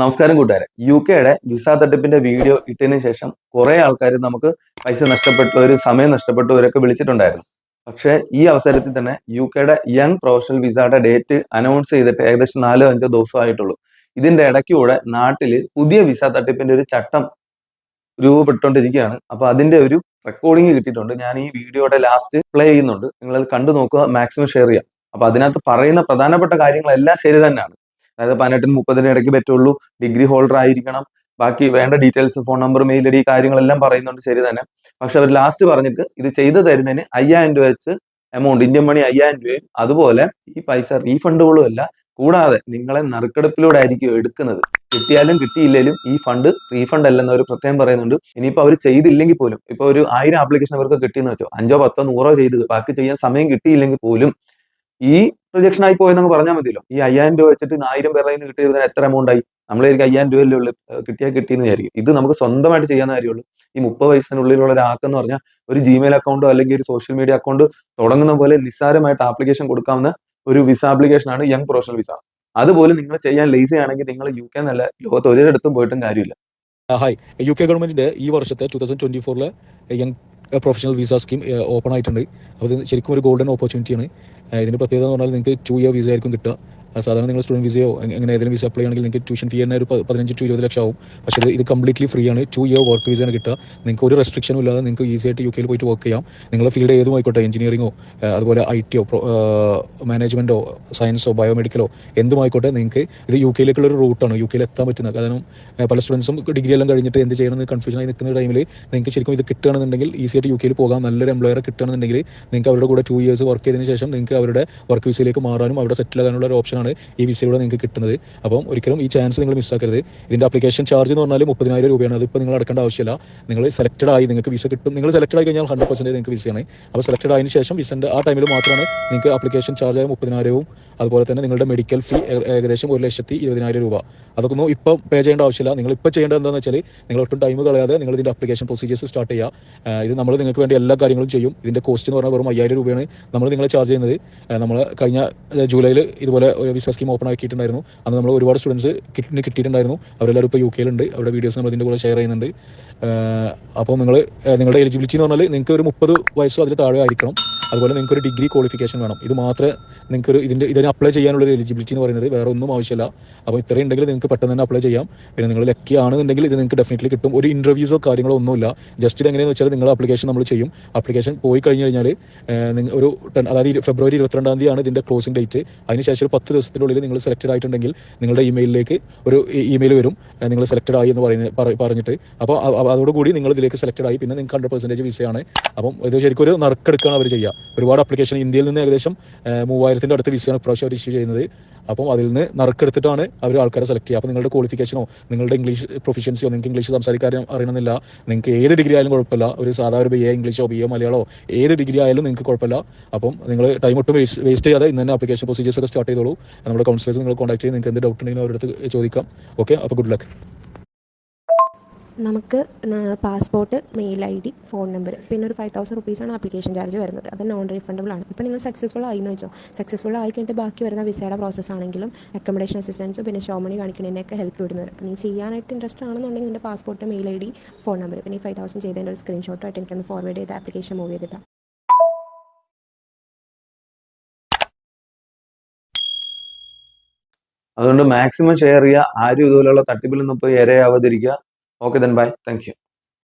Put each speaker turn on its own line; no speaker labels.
നമസ്കാരം കൂട്ടുകാരെ. യു കെയുടെ വിസ തട്ടിപ്പിന്റെ വീഡിയോ ഇട്ടതിന് ശേഷം കുറെ ആൾക്കാർ നമുക്ക് പൈസ നഷ്ടപ്പെട്ടവരും സമയം നഷ്ടപ്പെട്ടവരൊക്കെ വിളിച്ചിട്ടുണ്ടായിരുന്നു. പക്ഷേ ഈ അവസരത്തിൽ തന്നെ യു കെയുടെ യങ് പ്രൊഫഷണൽ വിസയുടെ ഡേറ്റ് അനൗൺസ് ചെയ്തിട്ട് ഏകദേശം നാലോ അഞ്ചോ ദിവസമായിട്ടുള്ളൂ. ഇതിന്റെ ഇടയ്ക്കൂടെ നാട്ടിൽ പുതിയ വിസ തട്ടിപ്പിന്റെ ഒരു ചട്ടം രൂപപ്പെട്ടുകൊണ്ടിരിക്കുകയാണ്. അപ്പൊ അതിന്റെ ഒരു റെക്കോർഡിംഗ് കിട്ടിയിട്ടുണ്ട്. ഞാൻ ഈ വീഡിയോയുടെ ലാസ്റ്റ് പ്ലേ ചെയ്യുന്നുണ്ട്. നിങ്ങൾ കണ്ടു നോക്കുക മാക്സിമം ഷെയർ ചെയ്യാം അപ്പൊ അതിനകത്ത് പറയുന്ന പ്രധാനപ്പെട്ട കാര്യങ്ങളെല്ലാം ശരി തന്നെയാണ്. അതായത് പതിനെട്ടിന് മുപ്പതിന് ഇടയ്ക്ക് പറ്റുള്ളൂ. ഡിഗ്രി ഹോൾഡർ ആയിരിക്കണം. ബാക്കി വേണ്ട details phone number mail I D കാര്യങ്ങളെല്ലാം പറയുന്നുണ്ട് ശരി തന്നെ. പക്ഷെ അവർ ലാസ്റ്റ് പറഞ്ഞിട്ട് ഇത് ചെയ്തു തരുന്നതിന് അയ്യായിരം രൂപ വെച്ച് എമൗണ്ട് ഇന്ത്യൻ മണി അയ്യായിരം രൂപയും അതുപോലെ ഈ പൈസ റീഫണ്ടുകളും അല്ല. കൂടാതെ നിങ്ങളെ നറുക്കെടുപ്പിലൂടെ ആയിരിക്കും എടുക്കുന്നത്. കിട്ടിയാലും കിട്ടിയില്ലെങ്കിലും ഈ ഫണ്ട് റീഫണ്ട് അല്ലെന്ന് അവർ പ്രത്യേകം പറയുന്നുണ്ട്. ഇനിയിപ്പോൾ അവർ ചെയ്തില്ലെങ്കിൽ പോലും ഇപ്പൊ ഒരു ആയിരം ആപ്ലിക്കേഷൻ അവർക്ക് കിട്ടിയെന്ന് വെച്ചോ അഞ്ചോ പത്തോ നൂറോ ചെയ്ത് ബാക്കി ചെയ്യാൻ സമയം കിട്ടിയില്ലെങ്കിൽ പോലും ഈ റിജക്ഷൻ ആയി പോയെന്നങ്ങ് പറഞ്ഞാൽ മതിയല്ലോ. ഈ അയ്യായിരം രൂപ വെച്ചിട്ട് ആയിരം പേരുടെ നിന്ന് കിട്ടിയിരുന്ന എത്ര എമൗണ്ട് ആയി? നമ്മളായിരിക്കും അയ്യായിരം രൂപയല്ലേ ഉള്ളു കിട്ടിയാൽ കിട്ടിയെന്ന് വിചാരിക്കും. ഇത് നമുക്ക് സ്വന്തമായിട്ട് ചെയ്യാൻ കാര്യമുള്ളൂ. ഈ മുപ്പത് വയസ്സിനുള്ളിലുള്ള ഒരാൾക്കെന്ന് പറഞ്ഞാൽ ഒരു ജിമെയിൽ അക്കൗണ്ടോ അല്ലെങ്കിൽ ഒരു സോഷ്യൽ മീഡിയ അക്കൗണ്ട് തുടങ്ങുന്ന പോലെ നിസ്സാരമായിട്ട് ആപ്ലിക്കേഷൻ കൊടുക്കാവുന്ന ഒരു വിസ ആപ്ലിക്കേഷൻ ആണ് യങ് പ്രൊഫഷണൽ വിസ അതുപോലെ നിങ്ങൾ ചെയ്യാൻ ലേസി ആണെങ്കിൽ നിങ്ങൾ യു കെ എന്നല്ല ലോകത്ത് ഒരിടത്തും പോയിട്ടും കാര്യമില്ല.
ഹായ് യു കെ ഗവൺമെന്റിന്റെ ഈ വർഷത്തെ two thousand twenty ഫോറിലെ young professional visa scheme open ആയിട്ടുണ്ട്. അപ്പോൾ ശരിക്കും ഒരു ഗോൾഡൻ ഓപ്പർച്യൂണിറ്റിയാണ് ഇതിന്റെ പ്രത്യേകത എന്ന് പറഞ്ഞാൽ നിങ്ങൾക്ക് ടു ഇയർ വിസ ആയിരിക്കും കിട്ടുക. സാധാരണ നിങ്ങൾ സ്റ്റുഡന്റ് വിസയോ എങ്ങനെ ഏതെങ്കിലും വിസ അപ്ലൈ ആണെങ്കിൽ നിങ്ങൾക്ക് ട്യൂഷൻ ഫീ തന്നെ ഒരു പതിനഞ്ച് ടു ഇരുപത് ലക്ഷം ആവും. പക്ഷേ ഇത് കംപ്ലീറ്റ്ലി ഫ്രീ ആണ്. ടു ഇയർ വർക്ക് വിസയാണ് കിട്ടുക. നിങ്ങൾക്ക് ഒരു റെസ്ട്രിക്ഷനും ഇല്ലാതെ നിങ്ങൾക്ക് ഈസി ആയിട്ട് യു കെയിൽ പോയിട്ട് വർക്ക് ചെയ്യാം. നിങ്ങളുടെ ഫീൽഡ് ഏതും ആയിക്കോട്ടെ എഞ്ചിനീയറിംഗോ അതുപോലെ ഐ ടിയോ മാനേജ്മെന്റോ സയൻസോ ബയോമെഡിക്കലോ എന്തുമായിക്കോട്ടെ നിങ്ങൾക്ക് ഇത് യു കെയിലേക്കുള്ള ഒരു റൂട്ടാണ് യു കെയിൽ എത്താൻ പറ്റുന്നത് കാരണം പല സ്റ്റുഡൻസും ഡിഗ്രി എല്ലാം കഴിഞ്ഞിട്ട് എന്ത് ചെയ്യണമെന്ന് കൺഫ്യൂഷൻ ആയി നിൽക്കുന്ന ടൈമിൽ നിങ്ങൾക്ക് ശരിക്കും ഇത് കിട്ടുകയാണെന്നുണ്ടെങ്കിൽ ഈസി ആയിട്ട് യു കെയിൽ പോകാം. നല്ലൊരു എംപ്ലോയറെ കിട്ടുകയാണെന്നുണ്ടെങ്കിൽ നിങ്ങൾക്ക് അവരുടെ കൂടെ ടു ഇയേഴ്സ് വർക്ക് ചെയ്തതിന് ശേഷം നിങ്ങൾക്ക് അവരുടെ വർക്ക് വിസയിലേക്ക് മാറാനും അവിടെ സെറ്റിൽ ആകാനുള്ള ഒരു ഓപ്ഷനാണ് ഈ വിസയിലൂടെ നിങ്ങൾക്ക് കിട്ടുന്നത്. അപ്പം ഒരിക്കലും ഈ ചാൻസ് നിങ്ങൾ മിസ്സാക്കരുത് ഇതിന്റെ അപ്ലിക്കേഷൻ ചാർജ് എന്ന് പറഞ്ഞാൽ മുപ്പതിനായിരം രൂപയാണ്. അതിപ്പോൾ നിങ്ങൾ അടക്കേണ്ട ആവശ്യമില്ല. നിങ്ങൾ സെലക്ടഡ് ആയി നിങ്ങൾക്ക് വിസ കിട്ടും. നിങ്ങൾ സെലക്ടഡ് ആയി കഴിഞ്ഞാൽ ഹൺഡ്രഡ് പെർസെന്റേജ് നിങ്ങൾക്ക് വിസയാണ് അപ്പോൾ സെലക്ടഡ് ആയതിനു ശേഷം വിസന്റെ ആ ടൈമിൽ മാത്രമാണ് നിങ്ങൾക്ക് അപ്ലിക്കേഷൻ ചാർജ് ആയ മുപ്പതിനായിരവും അതുപോലെ തന്നെ നിങ്ങളുടെ മെഡിക്കൽ ഫീ ഏകദേശം ഒരു ലക്ഷത്തി ഇരുപതിനായിരം രൂപ. അതൊക്കെ ഒന്നും ഇപ്പോൾ പേ ചെയ്യേണ്ട ആവശ്യമില്ല. നിങ്ങൾ ഇപ്പോൾ ചെയ്യേണ്ടത് എന്താണെന്ന് വെച്ചാൽ നിങ്ങൾ ഒട്ടും ടൈം കളയാതെ നിങ്ങൾ ഇതിന്റെ അപ്ലിക്കേഷൻ പ്രൊസീജിയേഴ്സ് സ്റ്റാർട്ട് ചെയ്യുക. ഇത് നമ്മൾ നിങ്ങൾക്ക് വേണ്ടി എല്ലാ കാര്യങ്ങളും ചെയ്യും. ഇതിന്റെ കോസ്റ്റ് എന്ന് പറഞ്ഞാൽ വെറും അയ്യായിരം രൂപയാണ് നമ്മൾ നിങ്ങളെ ചാർജ് ചെയ്യുന്നത്. നമ്മൾ കഴിഞ്ഞ ജൂലൈയിൽ ഇതുപോലെ വിസ സ്കീം ഓപ്പൺ ആക്കിയിട്ടുണ്ടായിരുന്നു. അന്ന് നമ്മൾ ഒരുപാട് സ്റ്റുഡൻസ് കിട്ടിന് കിട്ടിയിട്ടുണ്ടായിരുന്നു. അവരെല്ലാവരും ഇപ്പോൾ യു കെയിലുണ്ട് അവരുടെ വീഡിയോസ് നമ്മൾ ഇതിന്റെ കൂടെ ഷെയർ ചെയ്യുന്നുണ്ട്. അപ്പോൾ നിങ്ങൾ നിങ്ങളുടെ എലിജിബിലിറ്റി എന്ന് പറഞ്ഞാൽ നിങ്ങൾക്ക് ഒരു മുപ്പത് വയസ്സോ അതിൽ താഴെ ആയിരിക്കണം. അതുപോലെ നിങ്ങൾക്ക് ഒരു ഡിഗ്രി ക്വാളിഫിക്കേഷൻ വേണം. ഇത് മാത്രമേ നിങ്ങൾക്ക് ഒരു ഇതിന്റെ ഇതിന് അപ്ലൈ ചെയ്യാനുള്ള ഒരു എലിജിബിലിറ്റി എന്ന് പറയുന്നത് വേറെ ഒന്നും ആവശ്യമില്ല. അപ്പോൾ ഇത്രയും ഉണ്ടെങ്കിൽ നിങ്ങൾക്ക് പെട്ടെന്ന് തന്നെ അപ്ലൈ ചെയ്യാം. പിന്നെ നിങ്ങൾ ലക്കി ആണെന്നുണ്ടെങ്കിൽ ഇത് നിങ്ങൾക്ക് ഡെഫിനറ്റ്ലി കിട്ടും. ഒരു ഇന്റർവ്യൂസോ കാര്യങ്ങളോ ഒന്നുമില്ല. ജസ്റ്റ് ഇത് എങ്ങനെയാണെന്ന് വെച്ചാൽ നിങ്ങൾ അപ്ലിക്കേഷൻ നമ്മൾ ചെയ്യും. അപ്ലിക്കേഷൻ പോയി കഴിഞ്ഞ് കഴിഞ്ഞാൽ ഒരു അതായത് ഫെബ്രുവരി ഇരുപത്തിരണ്ടാം തീയതിയാണ് ഇതിന്റെ ക്ലോസിംഗ് ഡേറ്റ് അതിനുശേഷം ഒരു പത്ത് ദിവസത്തിനുള്ളിൽ നിങ്ങൾ സെലക്ടഡ് ആയിട്ടുണ്ടെങ്കിൽ നിങ്ങളുടെ ഇമെയിലിലേക്ക് ഒരു ഇമെയിൽ വരും. നിങ്ങൾ സെലക്ടഡ് ആയി എന്ന് പറയുന്ന പറഞ്ഞിട്ട്. അപ്പോൾ അതോടുകൂടി നിങ്ങൾ ഇതിലേക്ക് സെലക്ടഡ് ആയി. പിന്നെ നിങ്ങൾക്ക് ഹൺഡ്രഡ് പെർസെന്റേജ് വിസയാണ് അപ്പം ഇത് ശരിക്കും ഒരു നറുക്കെടുക്കാണ് അവർ ചെയ്യുക. ഒരുപാട് അപ്ലിക്കേഷൻ ഇന്ത്യയിൽ നിന്ന് ഏകദേശം മൂവായിരത്തിന്റെ അടുത്ത് വിസയാണ് ഇപ്രാവശ്യം അവർ ഇഷ്യൂ ചെയ്യുന്നത്. അപ്പം അതിൽ നിന്ന് നറുക്കെടുത്തിട്ടാണ് അവർ ആൾക്കാരെ സെലക്ട് ചെയ്യുക. അപ്പോൾ നിങ്ങളുടെ ക്വാളിഫിക്കേഷനോ നിങ്ങളുടെ ഇംഗ്ലീഷ് പ്രൊഫഷ്യൻസിയോ നിങ്ങൾക്ക് ഇംഗ്ലീഷ് സംസാരിക്കാൻ അറിയണമെന്നില്ല. നിങ്ങൾക്ക് ഏത് ഡിഗ്രി ആയാലും കുഴപ്പമില്ല. ഒരു സാധാരണ ഒരു ബി എ ഇംഗ്ലീഷോ ബി എ മലയാളമോ ഏത് ഡിഗ്രി ആയാലും നിങ്ങൾക്ക് കുഴപ്പമില്ല. അപ്പം നിങ്ങൾ ടൈം ഒട്ടും വേസ്റ്റ് വേസ്റ്റ് ചെയ്യാതെ ഇന്ന് തന്നെ അപ്ലിക്കേഷൻ പ്രൊസീജിയേഴ്സ് ഒക്കെ സ്റ്റാർട്ട് ചെയ്തോളൂ. നമ്മുടെ കൗൺസിലേഴ്സ് നിങ്ങൾ കോൺടാക്ട് ചെയ്ത് നിങ്ങൾക്ക് എന്ത് ഡൗട്ട് ഉണ്ടെങ്കിലും അവരുടെ അടുത്ത് ചോദിക്കാം. ഓക്കെ അപ്പോൾ ഗുഡ് ലക്ക്
നമുക്ക് passport mail I D phone number പിന്നെ ഒരു ഫൈവ് തൗസൻഡ് റുപ്പീസാണ് ആപ്ലിക്കേഷൻ ചാർജ് വരുന്നത്. അത് നോൺ റീഫണ്ടബിൾ ആണ്. ഇപ്പോൾ നിങ്ങൾ സക്സസ്ഫുൾ ആയി എന്ന് വെച്ചോ? സക്സസ്ഫുൾ ആയി കഴിഞ്ഞിട്ട് ബാക്കി വരുന്ന വിസയുടെ പ്രോസസ്സ് ആണെങ്കിലും അക്കോമഡേഷൻ അസിസ്റ്റൻസും പിന്നെ ഷോ മണി കാണിക്കുന്നതിനൊക്കെ ഹെൽപ്പ് വിടുന്നത് അപ്പോൾ നീ ചെയ്യാനായിട്ട് ഇൻട്രസ്റ്റ് ആണെന്നുണ്ടെങ്കിൽ നിന്റെ passport mail I D phone number പിന്നെ ഈ ഫൈവ് തൗസൻഡ് ചെയ്തതിന്റെ ഒരു സ്ക്രീൻഷോട്ടായിട്ട് എനിക്കൊന്ന് ഫോർവേഡ് ചെയ്ത് ആപ്ലിക്കേഷൻ മൂവ് ചെയ്തിട്ടാണ്
അതുകൊണ്ട് മാക്സിമം ഷെയർ ചെയ്യുക. ആരും ഇതുപോലുള്ള തട്ടിപ്പിൽ നിന്ന് പോയി ഇരയാവാതിരിക്കുക. Okay then bye thank you